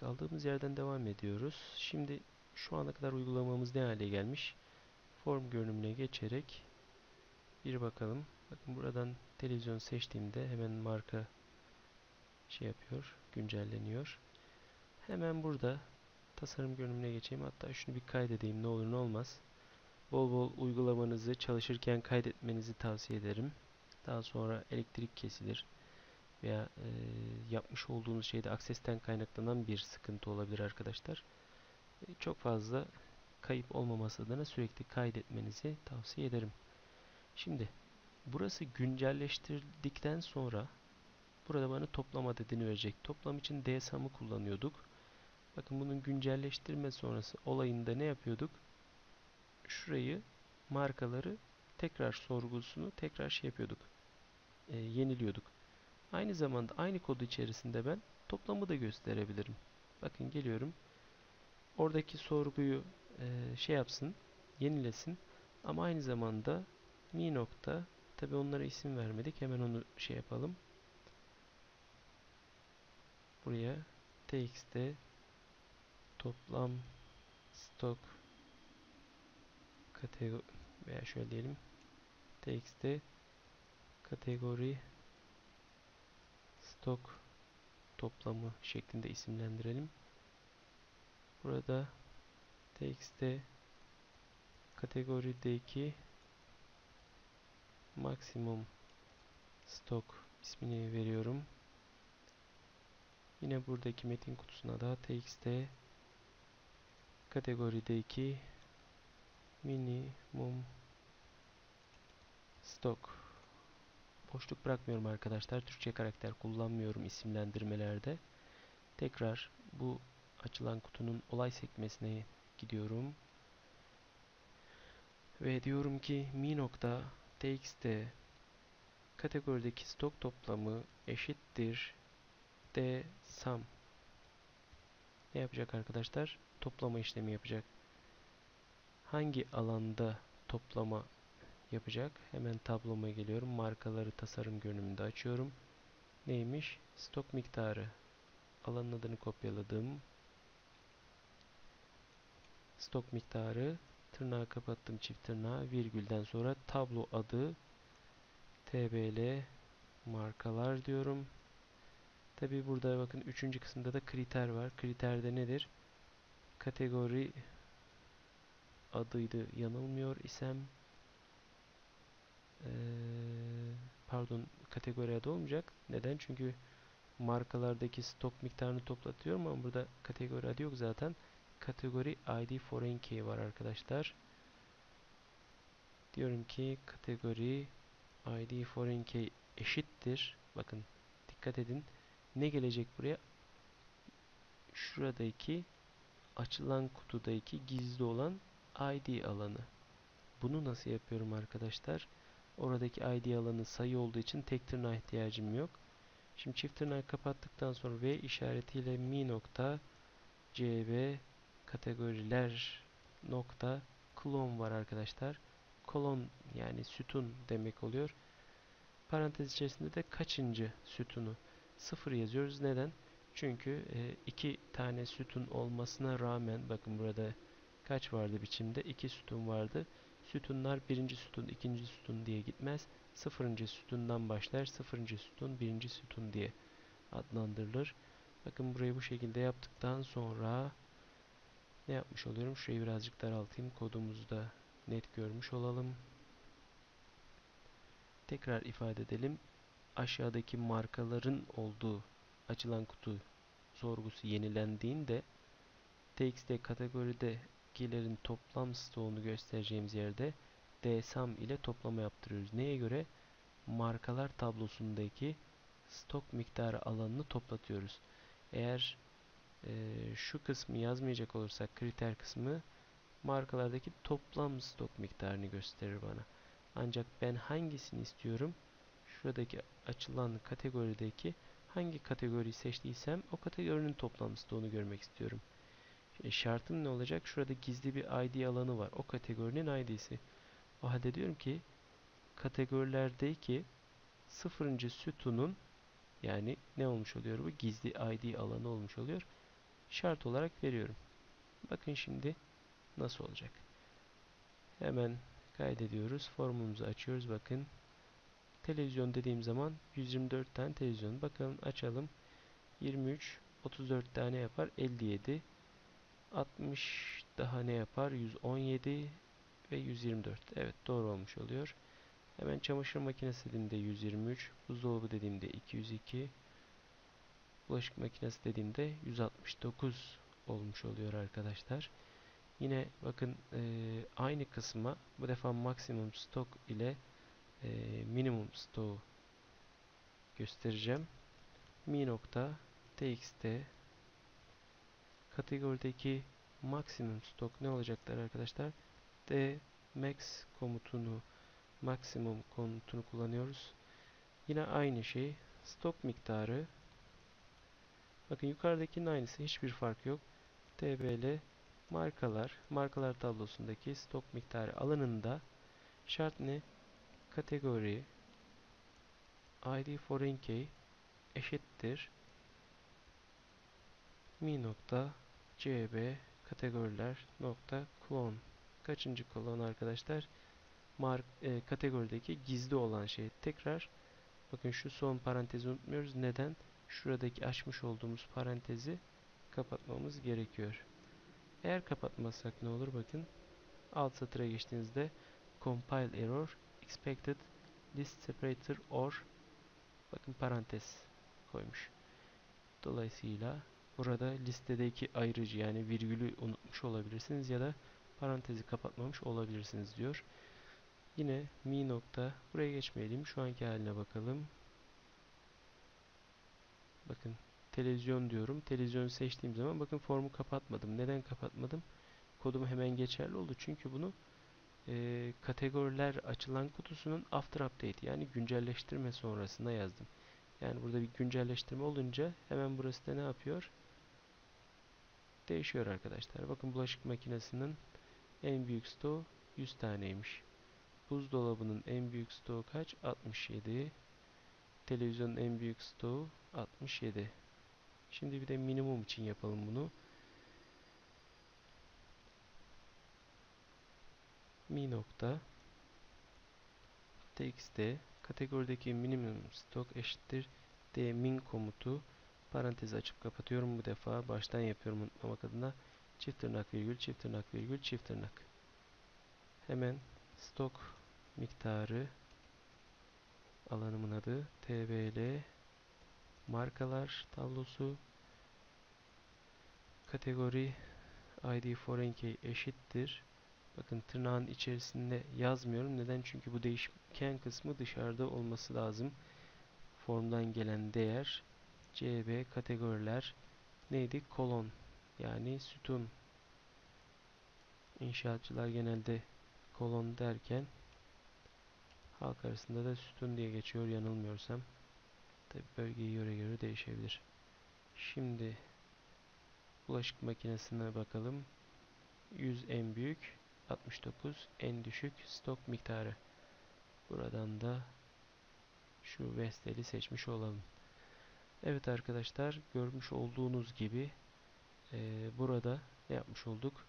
Kaldığımız yerden devam ediyoruz. Şimdi şu ana kadar uygulamamız ne hale gelmiş? Form görünümüne geçerek bir bakalım. Bakın buradan televizyon seçtiğimde hemen marka şey yapıyor, güncelleniyor. Hemen burada tasarım görünümüne geçeyim. Hatta şunu bir kaydedeyim ne olur ne olmaz. Bol bol uygulamanızı çalışırken kaydetmenizi tavsiye ederim. Daha sonra elektrik kesilir veya e, yapmış olduğunuz şeyde aksesten kaynaklanan bir sıkıntı olabilir arkadaşlar. E, çok fazla kayıp olmaması adına sürekli kaydetmenizi tavsiye ederim. Şimdi burası güncelleştirdikten sonra burada bana toplama dediğini verecek. Toplam için DSAM'ı kullanıyorduk. Bakın bunun güncelleştirme sonrası olayında ne yapıyorduk? Şurayı markaları tekrar sorgusunu tekrar şey yapıyorduk. E, yeniliyorduk. Aynı zamanda aynı kodu içerisinde ben toplamı da gösterebilirim. Bakın geliyorum. Oradaki sorguyu e, şey yapsın, yenilesin. Ama aynı zamanda mi nokta tabi onlara isim vermedik. Hemen onu şey yapalım. Buraya txt toplam stok kategori veya şöyle diyelim txt kategori stok toplamı şeklinde isimlendirelim. Burada txt kategorideki maksimum stok ismini veriyorum. Yine buradaki metin kutusuna da txt kategorideki minimum stok boşluk bırakmıyorum arkadaşlar. Türkçe karakter kullanmıyorum isimlendirmelerde. Tekrar bu açılan kutunun olay sekmesine gidiyorum. Ve diyorum ki mi nokta txt kategorideki stok toplamı eşittir d sum ne yapacak arkadaşlar? Toplama işlemi yapacak. Hangi alanda toplama yapacak? Hemen tabloma geliyorum. Markaları tasarım görünümünde açıyorum. Neymiş? Stok miktarı. Alanın adını kopyaladım. Stok miktarı. Tırnağı kapattım çift tırnağı. Virgülden sonra tablo adı tbl markalar diyorum. Tabi burada bakın üçüncü kısımda da kriter var. Kriterde nedir? Kategori adıydı yanılmıyor isem pardon kategori adı olmayacak. Neden? Çünkü markalardaki stok miktarını toplatıyorum ama burada kategori adı yok zaten. Kategori ID foreign key var arkadaşlar. Diyorum ki kategori ID foreign key eşittir. Bakın dikkat edin. Ne gelecek buraya? Şuradaki açılan kutudaki gizli olan ID alanı. Bunu nasıl yapıyorum arkadaşlar? Oradaki ID alanı sayı olduğu için tek tırnağa ihtiyacım yok. Şimdi çift tırnağı kapattıktan sonra V işaretiyle mi nokta cb kategoriler nokta klon var arkadaşlar. Kolon yani sütun demek oluyor. Parantez içerisinde de kaçıncı sütunu sıfır yazıyoruz. Neden? Çünkü e, iki tane sütun olmasına rağmen bakın burada kaç vardı biçimde? iki sütun vardı. Sütunlar birinci sütun, ikinci sütun diye gitmez. Sıfırıncı sütundan başlar. Sıfırıncı sütun, birinci sütun diye adlandırılır. Bakın burayı bu şekilde yaptıktan sonra ne yapmış oluyorum? Şurayı birazcık daraltayım. Kodumuzu da net görmüş olalım. Tekrar ifade edelim. Aşağıdaki markaların olduğu açılan kutu sorgusu yenilendiğinde txt kategoride bilgilerin toplam stoğunu göstereceğimiz yerde dsum ile toplama yaptırıyoruz. Neye göre? Markalar tablosundaki stok miktarı alanını toplatıyoruz. Eğer e, şu kısmı yazmayacak olursak kriter kısmı markalardaki toplam stok miktarını gösterir bana. Ancak ben hangisini istiyorum? Şuradaki açılan kategorideki hangi kategoriyi seçtiysem o kategorinin toplam stoğunu görmek istiyorum. E, şartım ne olacak? Şurada gizli bir ID alanı var. O kategorinin ID'si. O halde diyorum ki kategorilerdeki sıfırıncı sütunun yani ne olmuş oluyor bu? Gizli ID alanı olmuş oluyor. şart olarak veriyorum. Bakın şimdi nasıl olacak. Hemen kaydediyoruz. Formumuzu açıyoruz. Bakın televizyon dediğim zaman 124 tane televizyon. Bakın açalım. 23 34 tane yapar 57 60 daha ne yapar? 117 ve 124 evet doğru olmuş oluyor. Hemen çamaşır makinesi dediğimde 123 buzdolabı dediğimde 202 bulaşık makinesi dediğimde 169 olmuş oluyor arkadaşlar. Yine bakın e, aynı kısma bu defa maksimum stok ile e, minimum stoğu göstereceğim. Mi nokta txt kategorideki maksimum stok ne olacaktır arkadaşlar? d max komutunu maksimum komutunu kullanıyoruz. Yine aynı şey stok miktarı bakın yukarıdakinin aynısı hiçbir fark yok. tbl markalar markalar tablosundaki stok miktarı alanında şart ne? Kategori id foreign key eşittir mi nokta cb kategoriler nokta clone kaçıncı kolon arkadaşlar? Mark, e, kategorideki gizli olan şey. Tekrar bakın şu son parantezi unutmuyoruz. Neden? Şuradaki açmış olduğumuz parantezi kapatmamız gerekiyor. Eğer kapatmazsak ne olur? Bakın alt satıra geçtiğinizde compile error expected list separator or bakın parantez koymuş. Dolayısıyla Burada listedeki ayrıcı yani virgülü unutmuş olabilirsiniz ya da parantezi kapatmamış olabilirsiniz diyor. Yine mi nokta buraya geçmeyelim. Şu anki haline bakalım. Bakın televizyon diyorum. Televizyonu seçtiğim zaman bakın formu kapatmadım. Neden kapatmadım? Kodum hemen geçerli oldu. Çünkü bunu e, kategoriler açılan kutusunun after update yani güncelleştirme sonrasında yazdım. Yani burada bir güncelleştirme olunca hemen burası da ne yapıyor? Değişiyor arkadaşlar. Bakın bulaşık makinesinin en büyük stoğu 100 taneymiş. Buzdolabının en büyük stoğu kaç? 67. Televizyonun en büyük stoğu 67. Şimdi bir de minimum için yapalım bunu. mi nokta txt kategorideki minimum stok eşittir d min komutu Parantezi açıp kapatıyorum bu defa. Baştan yapıyorum unutmamak adına. Çift tırnak virgül, çift tırnak virgül, çift tırnak. Hemen stok miktarı alanımın adı tbl markalar tablosu kategori id foreign key eşittir. Bakın tırnağın içerisinde yazmıyorum. Neden? Çünkü bu değişken kısmı dışarıda olması lazım. Formdan gelen değer CB kategoriler neydi? Kolon yani sütun. İnşaatçılar genelde kolon derken halk arasında da sütun diye geçiyor yanılmıyorsam. Tabi bölgeyi göre göre değişebilir. Şimdi bulaşık makinesine bakalım. 100 en büyük, 69 en düşük stok miktarı. Buradan da şu Vestel'i seçmiş olalım. Evet arkadaşlar görmüş olduğunuz gibi e, burada ne yapmış olduk?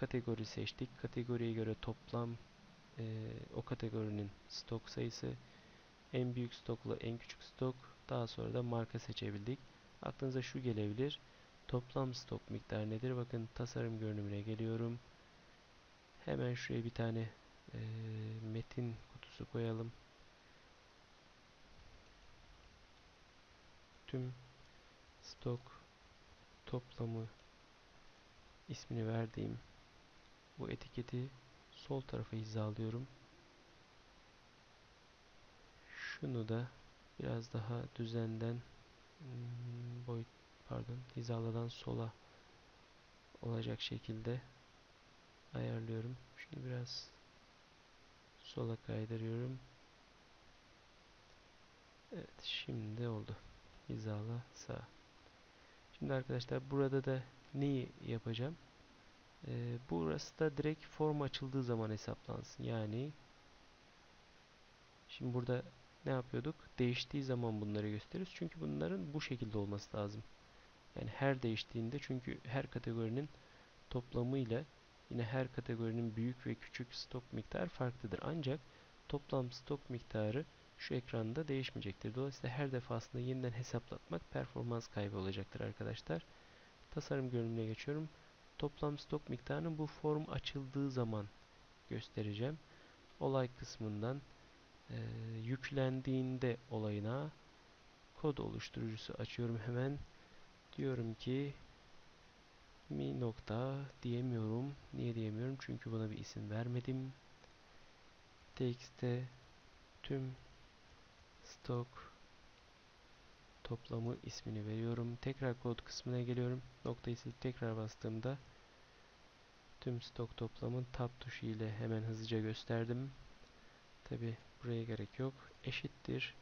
Kategori seçtik. Kategoriye göre toplam e, o kategorinin stok sayısı en büyük stokla en küçük stok daha sonra da marka seçebildik. Aklınıza şu gelebilir. Toplam stok miktarı nedir? Bakın tasarım görünümüne geliyorum. Hemen şuraya bir tane e, metin kutusu koyalım. Tüm stok toplamı ismini verdiğim bu etiketi sol tarafa hizalıyorum. Şunu da biraz daha düzenden hmm, boyut pardon hizaladan sola olacak şekilde ayarlıyorum. Şunu biraz sola kaydırıyorum. Evet şimdi oldu hizala sağ. Şimdi arkadaşlar burada da neyi yapacağım? Ee, burası da direkt form açıldığı zaman hesaplansın. Yani şimdi burada ne yapıyorduk? Değiştiği zaman bunları gösteriyoruz. Çünkü bunların bu şekilde olması lazım. Yani her değiştiğinde çünkü her kategorinin toplamıyla yine her kategorinin büyük ve küçük stok miktarı farklıdır. Ancak toplam stok miktarı şu ekranda değişmeyecektir. Dolayısıyla her defasında yeniden hesaplatmak performans kaybı olacaktır arkadaşlar. Tasarım görünümüne geçiyorum. Toplam stok miktarını bu form açıldığı zaman göstereceğim. Olay kısmından e, yüklendiğinde olayına kod oluşturucusu açıyorum hemen. Diyorum ki mi nokta diyemiyorum. Niye diyemiyorum? Çünkü buna bir isim vermedim. Txt'te tüm stok toplamı ismini veriyorum. Tekrar kod kısmına geliyorum. Noktayı silip tekrar bastığımda tüm stok toplamın tab tuşu ile hemen hızlıca gösterdim. Tabi buraya gerek yok. Eşittir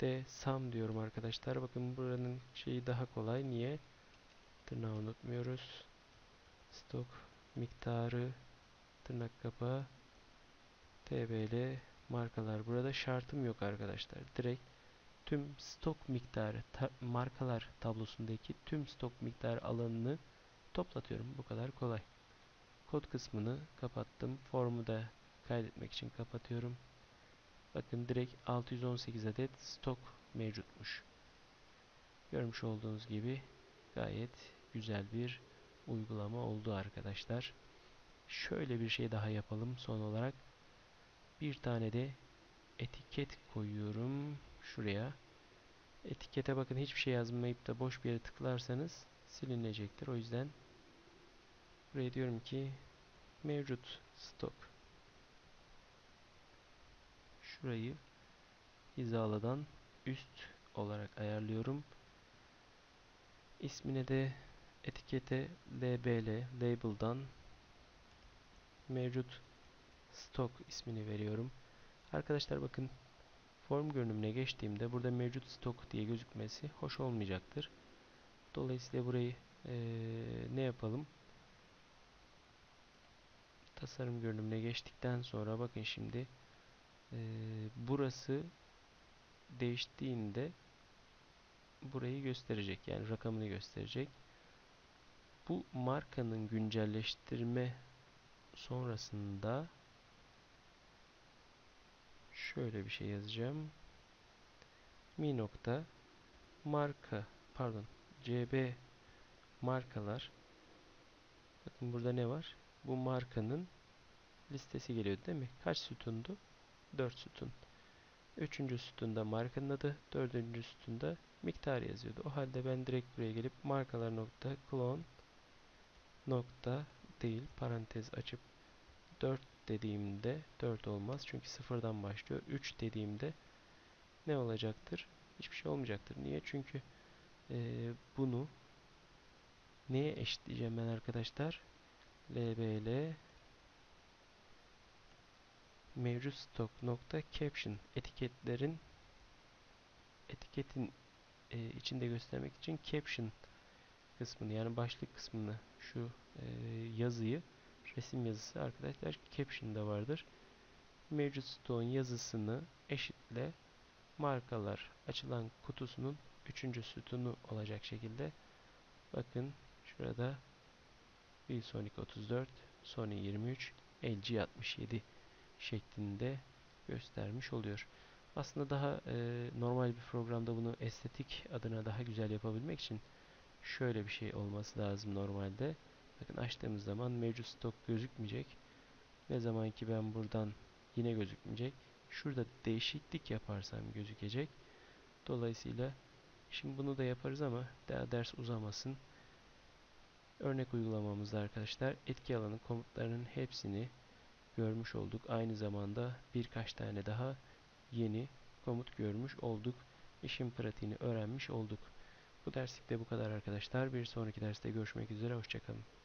de sum diyorum arkadaşlar. Bakın buranın şeyi daha kolay. Niye? Tırnağı unutmuyoruz. Stok miktarı tırnak kapağı tbl markalar. Burada şartım yok arkadaşlar. Direkt tüm stok miktarı ta markalar tablosundaki tüm stok miktarı alanını toplatıyorum. Bu kadar kolay. Kod kısmını kapattım. Formu da kaydetmek için kapatıyorum. Bakın direkt 618 adet stok mevcutmuş. Görmüş olduğunuz gibi gayet güzel bir uygulama oldu arkadaşlar. Şöyle bir şey daha yapalım son olarak. Bir tane de etiket koyuyorum şuraya. Etikete bakın hiçbir şey yazmayıp da boş bir yere tıklarsanız silinecektir. O yüzden buraya diyorum ki mevcut stok. Şurayı hizaladan üst olarak ayarlıyorum. İsmine de etikete label, label'dan mevcut stok ismini veriyorum. Arkadaşlar bakın form görünümüne geçtiğimde burada mevcut stok diye gözükmesi hoş olmayacaktır. Dolayısıyla burayı ee, ne yapalım? Tasarım görünümüne geçtikten sonra bakın şimdi ee, burası değiştiğinde burayı gösterecek. Yani rakamını gösterecek. Bu markanın güncelleştirme sonrasında şöyle bir şey yazacağım. Mi nokta marka pardon CB markalar bakın burada ne var? Bu markanın listesi geliyor değil mi? Kaç sütundu? 4 sütun. Üçüncü sütunda markanın adı, dördüncü sütunda miktar yazıyordu. O halde ben direkt buraya gelip markalar nokta clone nokta değil parantez açıp 4 dediğimde 4 olmaz. Çünkü sıfırdan başlıyor. 3 dediğimde ne olacaktır? Hiçbir şey olmayacaktır. Niye? Çünkü e, bunu neye eşitleyeceğim ben arkadaşlar? LBL mevcut stok nokta caption etiketlerin etiketin e, içinde göstermek için caption kısmını yani başlık kısmını şu e, yazıyı resim yazısı arkadaşlar caption'da vardır. Mevcut stoğun yazısını eşitle markalar açılan kutusunun üçüncü sütunu olacak şekilde bakın şurada Sonic 34, Sony 23, LG 67 şeklinde göstermiş oluyor. Aslında daha e, normal bir programda bunu estetik adına daha güzel yapabilmek için şöyle bir şey olması lazım normalde. Bakın açtığımız zaman mevcut stok gözükmeyecek. Ne zaman ki ben buradan yine gözükmeyecek. Şurada değişiklik yaparsam gözükecek. Dolayısıyla şimdi bunu da yaparız ama daha ders uzamasın. Örnek uygulamamızda arkadaşlar etki alanı komutlarının hepsini görmüş olduk. Aynı zamanda birkaç tane daha yeni komut görmüş olduk. İşin pratiğini öğrenmiş olduk. Bu derslikte bu kadar arkadaşlar. Bir sonraki derste görüşmek üzere. Hoşçakalın.